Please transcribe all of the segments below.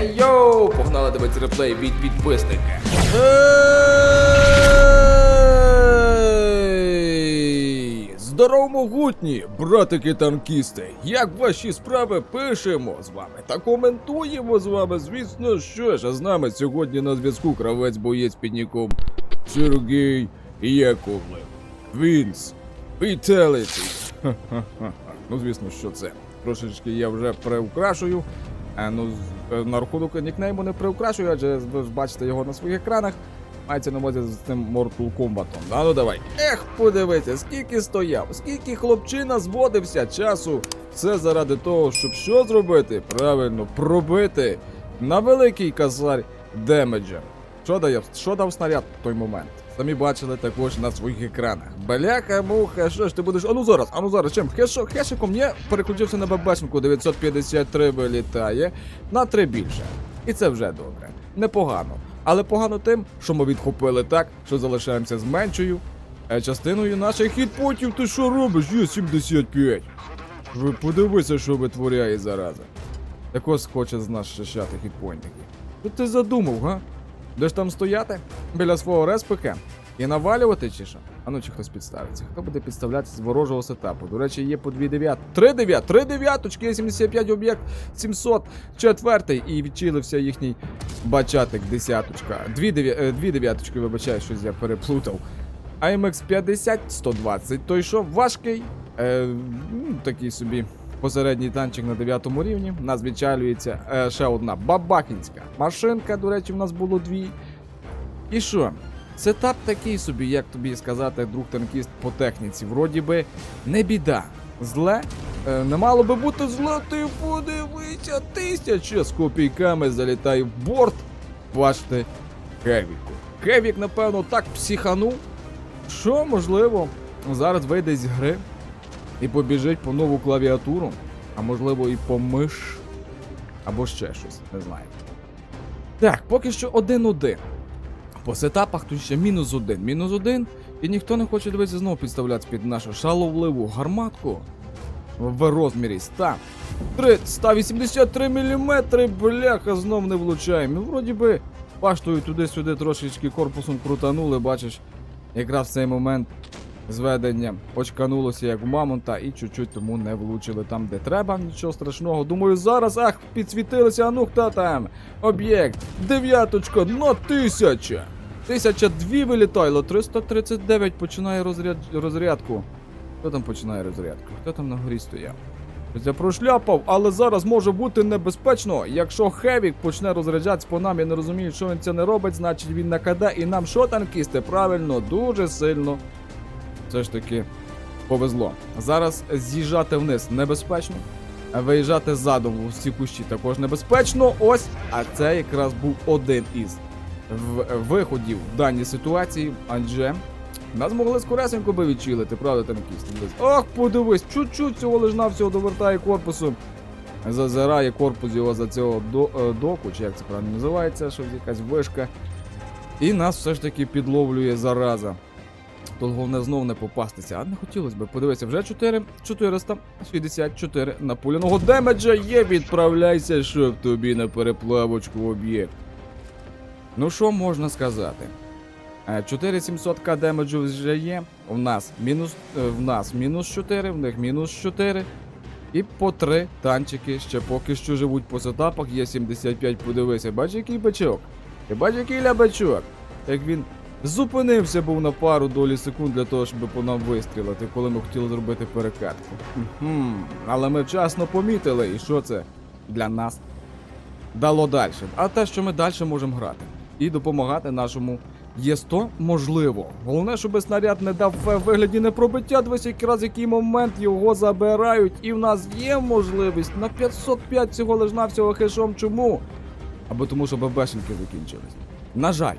Ей йоу! Погнали дивитися реплей від підписника. Ей! Могутні, братики танкісти! Як ваші справи пишемо з вами та коментуємо з вами, звісно, що ж, а з нами сьогодні на зв'язку кравець боєць під ніком Сергій Яковлев. Вінс. Віталіті. Ну, звісно, що це. Трошечки я вже приукрашую. А, ну, е, на рахунок нікнейму не приукрашую, адже ви ж бачите його на своїх екранах. Мається на увазі з цим Mortal Kombat. А ну давай. Ех, подивися, скільки стояв, скільки хлопчина зводився часу. Все заради того, щоб що зробити? Правильно, пробити на великий казарь демеджа. Що дав, що дав снаряд в той момент? Самі бачили також на своїх екранах. Беляка, муха, що ж ти будеш. Ану зараз, ану зараз, чим? Хешо, хешиком я переключився на бабашенку 953 вилітає на 3 більше. І це вже добре. Непогано. Але погано тим, що ми відхопили так, що залишаємося з меншою е, частиною наших хітпотів. Ти що робиш? Є 75. Ви подивися, що витворяє зараза. Так ось хоче з нас щащати хітпойнтики. Що ти задумав, га? Де ж там стояти? Біля свого респика? І навалювати чи що? А ну чи хтось підставиться? Хто буде підставлятися з ворожого сетапу? До речі, є по 2 дев'ят. 3 дев'ят, 3 дев'яточки, є 75 об'єкт, 700, четвертий і відчилився їхній бачатик, десяточка. Дві, дев'я... е, дві дев'яточки, вибачаю, щось я переплутав. AMX 50, 120. Той що важкий, е, такий собі посередній танчик на 9 рівні. У нас відчалюється е, ще одна бабахінська машинка. До речі, в нас було дві. І що? Сетап такий собі, як тобі сказати, друг танкіст по техніці. Вроді би не біда. Зле. Е, не мало би бути зле, ти подивися, тисяча з копійками залітає в борт. Бачите, Кевіку. Кевік, напевно, так психанув, що, можливо, зараз вийде з гри і побіжить по нову клавіатуру, а можливо і по миш, або ще щось, не знаю. Так, поки що один-один. По сетапах тут ще мінус один, мінус один, і ніхто не хоче дивитися знову підставлятися під нашу шаловливу гарматку в розмірі 100. 3, 183 мм, бляха, знов не влучаємо. Ну, вроді би, баштою туди-сюди трошечки корпусом крутанули, бачиш, якраз в цей момент зведення очканулося як у мамонта і чуть-чуть тому не влучили там, де треба. Нічого страшного. Думаю, зараз ах, підсвітилися, а ну хто там? Об'єкт, дев'яточка на тисяча. Тисяча дві вилітайло, 339 починає розряд... розрядку. Хто там починає розрядку? Хто там на горі стояв? Я прошляпав, але зараз може бути небезпечно. Якщо Хевік почне розряджатися по нам, я не розумію, що він це не робить, значить він на КД і нам що танкісти? Правильно, дуже сильно. Все ж таки повезло. Зараз з'їжджати вниз небезпечно. Виїжджати задом у всі кущі також небезпечно. Ось, а це якраз був один із виходів в даній ситуації, адже нас могли скоресенько би відчилити, правда, танкісти? Дивись. Ох, подивись, чуть-чуть цього лиш навсього довертає корпусом. Зазирає корпус його за цього до, е, доку, чи як це правильно називається, що якась вишка. І нас все ж таки підловлює зараза. Тут головне знов не попастися, а не хотілося б. Подивися, вже 4, 464 напуляного демеджа є. Відправляйся, щоб тобі на переплавочку об'єкт. Ну що можна сказати? Е, 4700к демеджу вже є. У нас мінус, е, в нас мінус 4, в них мінус 4. І по 3 танчики ще поки що живуть по сетапах. Є 75, подивися. Бач, який бачок. Ти бач, який лябачок. Як він зупинився був на пару долі секунд для того, щоб по нам вистрілити, коли ми хотіли зробити перекатку. Хм, але ми вчасно помітили, і що це для нас дало далі. А те, що ми далі можемо грати і допомагати нашому Є100 можливо. Головне, щоб снаряд не дав в вигляді непробиття. Дивись, якраз який момент його забирають, і в нас є можливість на 505 всього лиш навсього хешом. Чому? Або тому, що ББшенки закінчились. На жаль.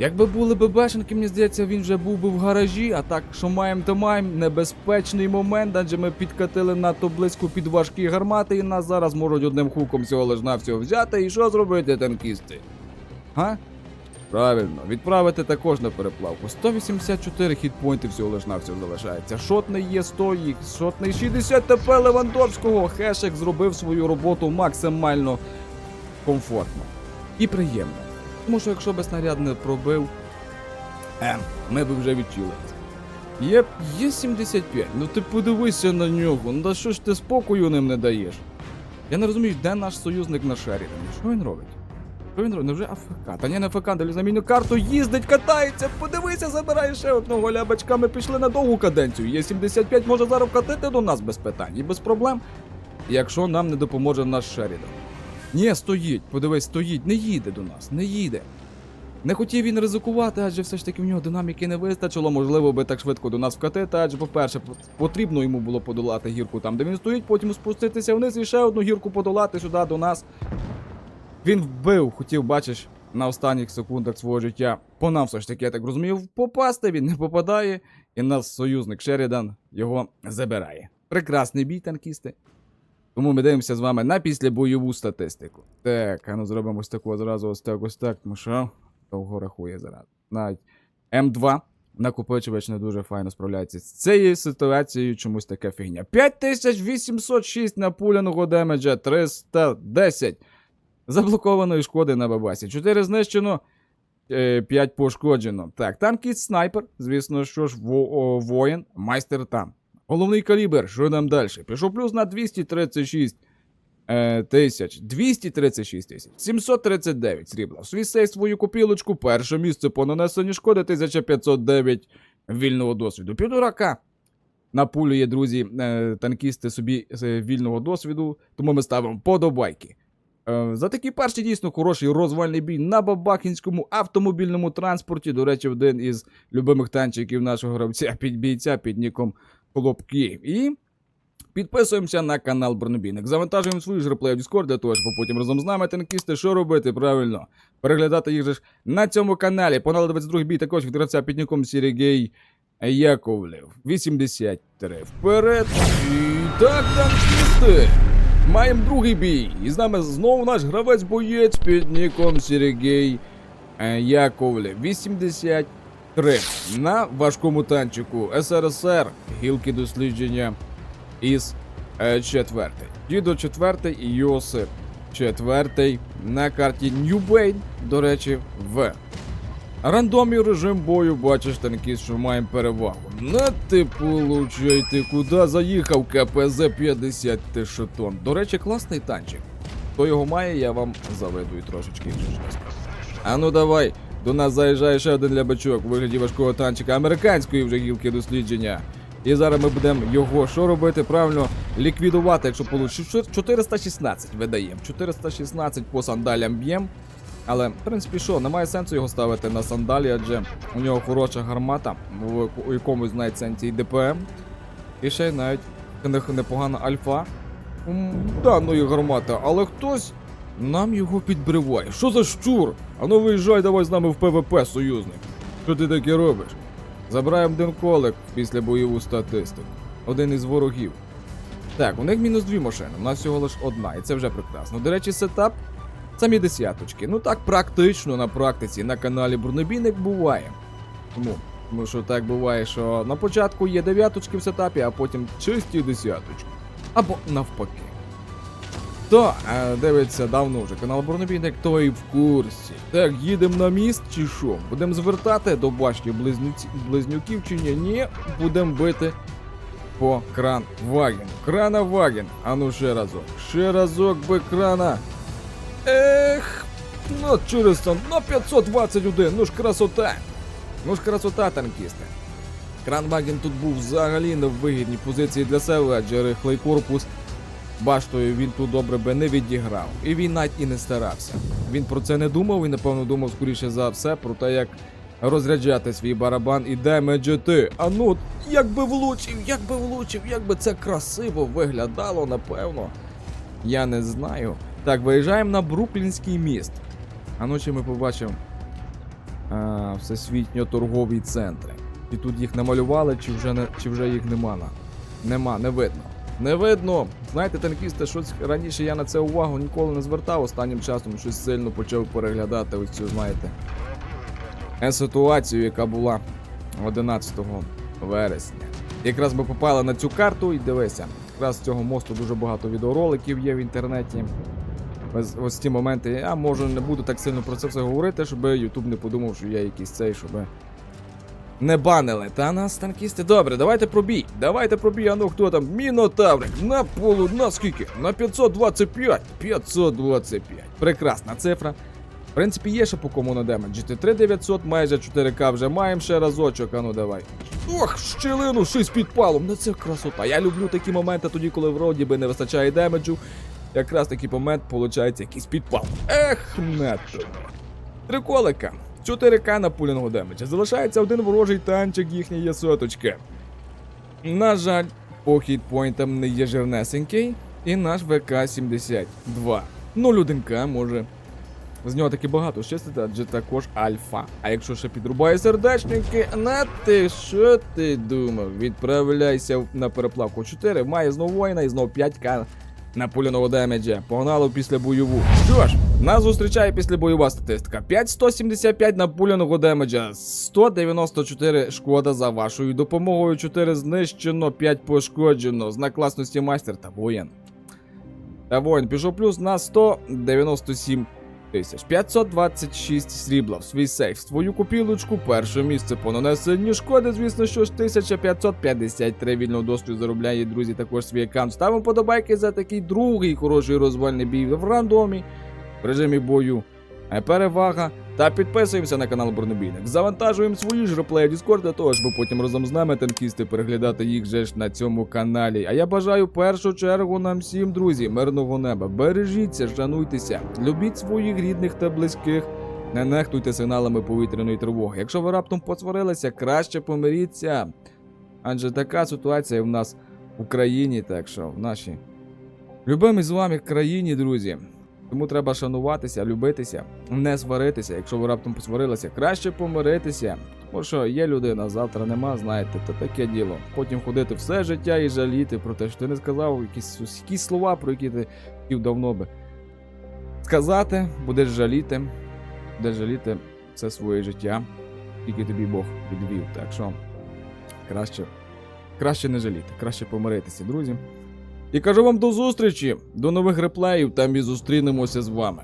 Якби були ББшенки, мені здається, він вже був би в гаражі, а так, що маємо, то маємо небезпечний момент, адже ми підкатили надто близько під важкі гармати, і нас зараз можуть одним хуком всього лиш навсього взяти. І що зробити, танкісти? Га? Правильно, відправити також на переплавку. 184 хітпойнти всього лиш навсього залишається. Шотний є 100 їх, шотний 60 ТП Левандовського. Хешек зробив свою роботу максимально комфортно і приємно. Тому що якщо би снаряд не пробив, е, ми б вже відчули. Є, є 75, ну ти подивися на нього, ну та що ж ти спокою ним не даєш? Я не розумію, де наш союзник на Шерідані? Що він робить? Що він робить? Невже АФК? Та ні, не АФК, далі заміню карту, їздить, катається, подивися, забирає ще одного лябачка. Ми пішли на довгу каденцію. Є 75, може зараз вкатити до нас без питань і без проблем. Якщо нам не допоможе наш Шерідан. Ні, стоїть, подивись, стоїть, не їде до нас, не їде. Не хотів він ризикувати, адже все ж таки в нього динаміки не вистачило, можливо, би так швидко до нас вкатити, адже, по-перше, потрібно йому було подолати гірку там, де він стоїть, потім спуститися вниз і ще одну гірку подолати сюди до нас. Він вбив, хотів, бачиш, на останніх секундах свого життя. По нам все ж таки, я так розумію, попасти, він не попадає, і наш союзник Шерідан його забирає. Прекрасний бій, танкісти. Тому ми дивимося з вами на післябойову статистику. Так, а ну зробимо ось таку зразу ось так, ось так, тому що довго рахує зараз. Навіть М2 накопичувач не дуже файно справляється з цією ситуацією, чомусь така фігня. 5806 напуляного демеджа, 310 заблокованої шкоди на бабасі. 4 знищено, 5 пошкоджено. Так, танкіст снайпер, звісно, що ж, воїн, майстер там. Головний калібр, що нам далі? Пішов плюс на 236 е, тисяч. 236 тисяч. 739 срібла. Свій сей свою копілочку. Перше місце по нанесенню шкоди 1509 вільного досвіду. Півторака. Напулює, друзі, е, танкісти собі е, вільного досвіду, тому ми ставимо подобайки. Е, За такий перший дійсно хороший розвальний бій на бабахінському автомобільному транспорті. До речі, один із любимих танчиків нашого гравця під бійця під ніком Лобки. І підписуємося на канал Бронебійник. Завантажуємо свої реплеї в Discord для того, щоб потім разом з нами танкісти, що робити правильно, переглядати їх же ж на цьому каналі. Понали 22 бій також від гравця підніком Сірігей Яковлів. 83. Вперед. І так, танкісти. Маємо другий бій. І з нами знову наш гравець-боєць під ніком Сірігей Яковлів. 83. 3. на важкому танчику СРСР гілки дослідження із 4. Дідо 4 і Йосип 4 на карті Ньюбейн, до речі, В. Рандомний режим бою бачиш танки, що маємо перевагу. На типу, ти получай, ти куди заїхав КПЗ-50 Тишетон. До речі, класний танчик. Хто його має, я вам завидую трошечки. А ну давай, до нас заїжджає ще один лябачок у вигляді важкого танчика американської вже гілки дослідження. І зараз ми будемо його що робити? Правильно ліквідувати, якщо получить 416 видаємо. 416 по сандалям б'єм. Але, в принципі, що, немає сенсу його ставити на сандалі, адже у нього хороша гармата, в якомусь навіть сенсі і ДПМ. І ще й навіть непогана альфа. М, Даної гармати, але хтось нам його підбриває. Що за щур? Ану виїжджай, давай з нами в ПВП, союзник. Що ти таке робиш? Забираємо один після бойову статистику. Один із ворогів. Так, у них мінус дві машини, у нас всього лише одна, і це вже прекрасно. До речі, сетап самі десяточки. Ну так практично на практиці на каналі Бронебійник буває. Тому, тому що так буває, що на початку є дев'яточки в сетапі, а потім чисті десяточки. Або навпаки. То е, дивиться давно вже канал Бронебійник, то і в курсі. Так, їдемо на міст чи що? Будемо звертати до башні близнюці, близнюків чи ні? Ні, будемо бити по кран Ваген. Крана Ваген. А ну ще разок. Ще разок би крана. Ех, ну через там, на 521, ну ж красота. Ну ж красота, танкісти. Кранваген тут був взагалі не в вигідній позиції для себе, адже рихлий корпус баштою він тут добре би не відіграв. І він навіть і не старався. Він про це не думав і, напевно, думав скоріше за все про те, як розряджати свій барабан і демеджити. А ну, як би влучив, як би влучив, як би це красиво виглядало, напевно. Я не знаю. Так, виїжджаємо на Бруклінський міст. А ну чи ми побачимо а, всесвітньо-торгові центри. І тут їх намалювали, чи вже не, чи вже їх нема. Нема, не видно. Не видно. Знаєте, танкісти, щось раніше я на це увагу ніколи не звертав. Останнім часом щось сильно почав переглядати ось цю, знаєте, ситуацію, яка була 11 вересня. Якраз ми попали на цю карту і дивися. Якраз з цього мосту дуже багато відеороликів є в інтернеті. ось, ось ті моменти. Я може не буду так сильно про це все говорити, щоб Ютуб не подумав, що я якийсь цей, щоб. Не банили, та нас танкісти. Добре, давайте пробій. Давайте пробій, а ну хто там? Мінотаврик на полу, на скільки? На 525. 525. Прекрасна цифра. В принципі, є ще по кому надемеджити. 3900, майже 4К вже маємо ще разочок, а ну давай. Ох, щілину, щось підпалом, ну це красота. Я люблю такі моменти тоді, коли вроді би не вистачає демеджу. Якраз такий момент, виходить, якийсь підпал. Ех, нето. Три колика. 4К на демеджа. Залишається один ворожий танчик їхньої соточки. На жаль, по хітпойнтам не є жирнесенький. І наш ВК-72. 0,1К може. З нього таки багато щастити, адже також альфа. А якщо ще підрубає сердечники, на ти що ти думав? Відправляйся на переплавку 4, має знову воїна і знов 5к на пуліного демеджа. Погнало після бойову. Що ж, нас зустрічає після бойова статистика. 5175 на пуліного демеджа, 194 шкода за вашою допомогою, 4 знищено, 5 пошкоджено. Знак класності майстер та воїн. Та воїн пішов плюс на 197 тисяч. 526 срібла в свій сейф. В Свою купілочку перше місце по нанесенню шкоди, звісно, що ж 1553 вільного досвіду заробляє, друзі, також свій аккаунт. Ставимо подобайки за такий другий хороший розвальний бій в рандомі в режимі бою. Е, Перевага. Та підписуємося на канал Бронебійник. Завантажуємо свої ж реплеї Discord для того, щоб потім разом з нами танкісти переглядати їх же ж на цьому каналі. А я бажаю першу чергу нам всім, друзі, мирного неба. Бережіться, шануйтеся, любіть своїх рідних та близьких. Не нехтуйте сигналами повітряної тривоги. Якщо ви раптом посварилися, краще помиріться. Адже така ситуація в нас в Україні, так що в нашій любимій з вами країні, друзі. Тому треба шануватися, любитися, не сваритися. Якщо ви раптом посварилися, краще помиритися. Тому що є людина, завтра нема, знаєте, то таке діло. Потім ходити все життя і жаліти про те, що ти не сказав якісь, якісь слова, про які ти хотів давно би сказати, будеш жаліти, будеш жаліти все своє життя, тільки тобі Бог відвів. Так що краще, краще не жаліти, краще помиритися, друзі. І кажу вам до зустрічі, до нових реплеїв, там і зустрінемося з вами.